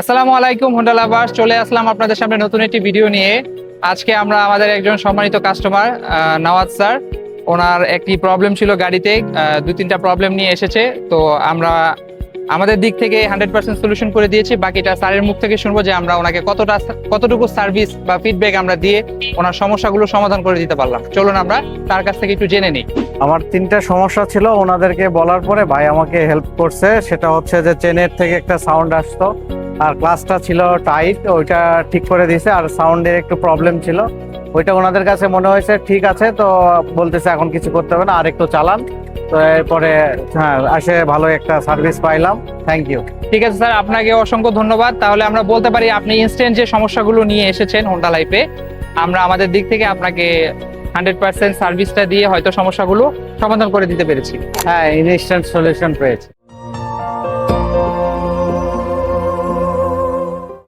আসসালামু আলাইকুম, Honda lovers. চলে আসলাম আপনাদের সামনে নতুন একটি ভিডিও নিয়ে। আজকে আমরা আমাদের একজন সম্মানিত কাস্টমার নওয়াজ স্যার। ওনার একটি প্রবলেম ছিল গাড়িতে দুই তিনটা প্রবলেম নিয়ে এসেছে। তো আমরা আমাদের দিক থেকে হান্ড্রেড পার্সেন্ট সলিউশন করে দিয়েছি। বাকিটা স্যারের মুখ থেকে শুনব যে আমরা ওনাকে কতটা, কতটুকু সার্ভিস বা ফিডব্যাক আমরা দিয়ে ওনার সমস্যাগুলো সমাধান করে দিতে পারলাম। চলুন আমরা তার কাছ থেকে একটু জেনে নিই। আমার তিনটা সমস্যা ছিল, ওনাদেরকে বলার পরে ভাই আমাকে হেল্প করছে। সেটা হচ্ছে যে চেনের থেকে একটা সাউন্ড আসতো। আর ক্লাসটা ছিল টাইট ওইটা ঠিক করে দিয়েছে আর সাউন্ডের একটু প্রবলেম ছিল। ওইটা ওনাদের কাছে মনে হয়েছে ঠিক আছে তো বলতেছে এখন কিছু করতে হবে না আর একটু চালান। তো এরপরে হ্যাঁ আসে ভালো একটা সার্ভিস পাইলাম। থ্যাংক ইউ ঠিক আছে স্যার আপনাকে অসংখ্য ধন্যবাদ। তাহলে আমরা বলতে পারি আপনি ইনস্ট্যান্ট যে সমস্যাগুলো নিয়ে এসেছেন হোন্ডা লাইফে আমরা আমাদের দিক থেকে আপনাকে হান্ড্রেড পার্সেন্ট সার্ভিসটা দিয়ে হয়তো সমস্যাগুলো সমাধান করে দিতে পেরেছি। হ্যাঁ ইনস্ট্যান্ট সলিউশন পেয়েছি।